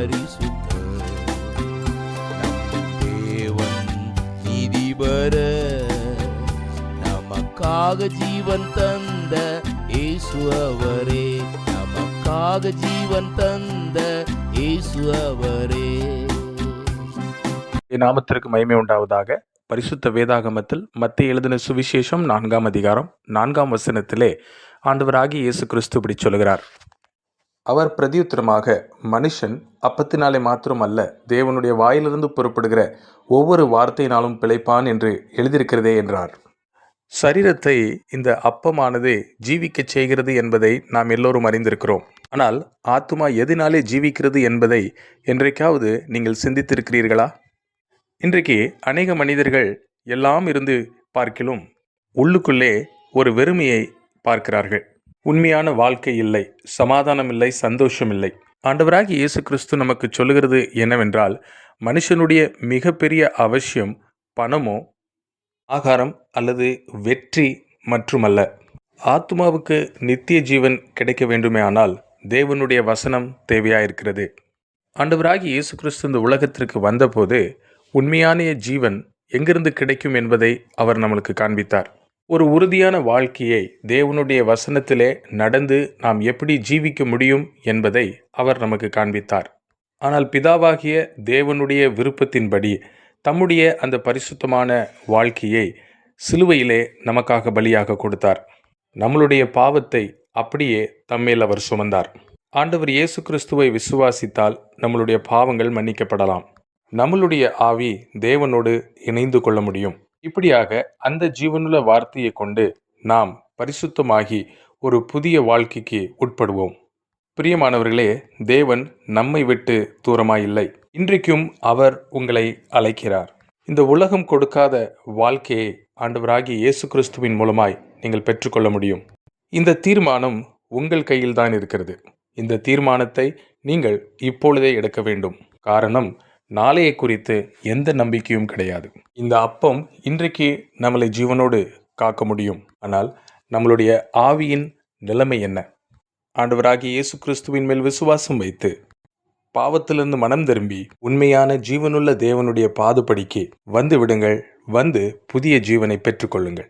பரிசுத்த நமக்காக ஜீவன் தந்த ஏசு அவரே நமக்காக ஜீவன் தந்த ஏசு அவரே நாமத்திற்கு மகிமை உண்டாவதாக பரிசுத்த வேதாகமத்தில் மத்திய எழுதின சுவிசேஷம் நான்காம் அதிகாரம் நான்காம் வசனத்திலே ஆண்டவராகி இயேசு கிறிஸ்து இப்படி சொல்கிறார் அவர் பிரதியுத்திரமாக மனுஷன் அப்பத்தினாலே மாத்திரம் அல்ல தேவனுடைய வாயிலிருந்து புறப்படுகிற ஒவ்வொரு வார்த்தையினாலும் பிழைப்பான் என்று எழுதியிருக்கிறதே என்றார். சரீரத்தை இந்த அப்பமானது ஜீவிக்கச் செய்கிறது என்பதை நாம் எல்லோரும் அறிந்திருக்கிறோம். ஆனால் ஆத்துமா எதினாலே ஜீவிக்கிறது என்பதை என்றைக்காவது நீங்கள் சிந்தித்திருக்கிறீர்களா? இன்றைக்கு அநேக மனிதர்கள் எல்லாம் இருந்து பார்க்கிலும் உள்ளுக்குள்ளே ஒரு வெறுமையை பார்க்கிறார்கள். உண்மையான வாழ்க்கை இல்லை சமாதானம் இல்லை சந்தோஷம் இல்லை ஆண்டவராகி இயேசு கிறிஸ்து நமக்கு சொல்லுகிறது என்னவென்றால் மனுஷனுடைய மிகப்பெரிய அவசியம் பணமோ ஆகாரம் அல்லது வெற்றி மற்றுமல்ல ஆத்மாவுக்கு நித்திய ஜீவன் கிடைக்க வேண்டுமேயானால் தேவனுடைய வசனம் தேவையாயிருக்கிறது. ஆண்டவராகி இயேசு கிறிஸ்து இந்த உலகத்திற்கு வந்தபோது உண்மையான ஜீவன் எங்கிருந்து கிடைக்கும் என்பதை அவர் நம்மளுக்கு காண்பித்தார். ஒரு உறுதியான வாழ்க்கையை தேவனுடைய வசனத்திலே நடந்து நாம் எப்படி ஜீவிக்க முடியும் என்பதை அவர் நமக்கு காண்பித்தார். ஆனால் பிதாவாகிய தேவனுடைய விருப்பத்தின்படி தம்முடைய அந்த பரிசுத்தமான வாழ்க்கையை சிலுவையிலே நமக்காக பலியாக கொடுத்தார். நம்மளுடைய பாவத்தை அப்படியே தம்மேல் அவர் சுமந்தார். ஆண்டவர் இயேசு கிறிஸ்துவை விசுவாசித்தால் நம்மளுடைய பாவங்கள் மன்னிக்கப்படலாம். நம்மளுடைய ஆவி தேவனோடு இணைந்து கொள்ள முடியும். இப்படியாக அந்த ஜீவனுள்ள வார்த்தையை கொண்டு நாம் பரிசுத்தமாகி ஒரு புதிய வாழ்க்கைக்கு உட்படுவோம். பிரியமானவர்களே தேவன் நம்மை விட்டு தூரமாயில்லை. இன்றைக்கும் அவர் உங்களை அழைக்கிறார். இந்த உலகம் கொடுக்காத வாழ்க்கையை ஆண்டவராகிய இயேசு கிறிஸ்துவின் மூலமாய் நீங்கள் பெற்றுக்கொள்ள முடியும். இந்த தீர்மானம் உங்கள் கையில் தான் இருக்கிறது. இந்த தீர்மானத்தை நீங்கள் இப்பொழுதே எடுக்க வேண்டும். காரணம் நாளையை குறித்து எந்த நம்பிக்கையும் கிடையாது. இந்த அப்பம் இன்றைக்கு நம்மளை ஜீவனோடு காக்க முடியும். ஆனால் நம்மளுடைய ஆவியின் நிலைமை என்ன? ஆண்டவராகிய இயேசு கிறிஸ்துவின் மேல் விசுவாசம் வைத்து பாவத்திலிருந்து மனம் திரும்பி உண்மையான ஜீவனுள்ள தேவனுடைய பாதுபடிக்கு வந்து விடுங்கள். வந்து புதிய ஜீவனை பெற்றுக்கொள்ளுங்கள்.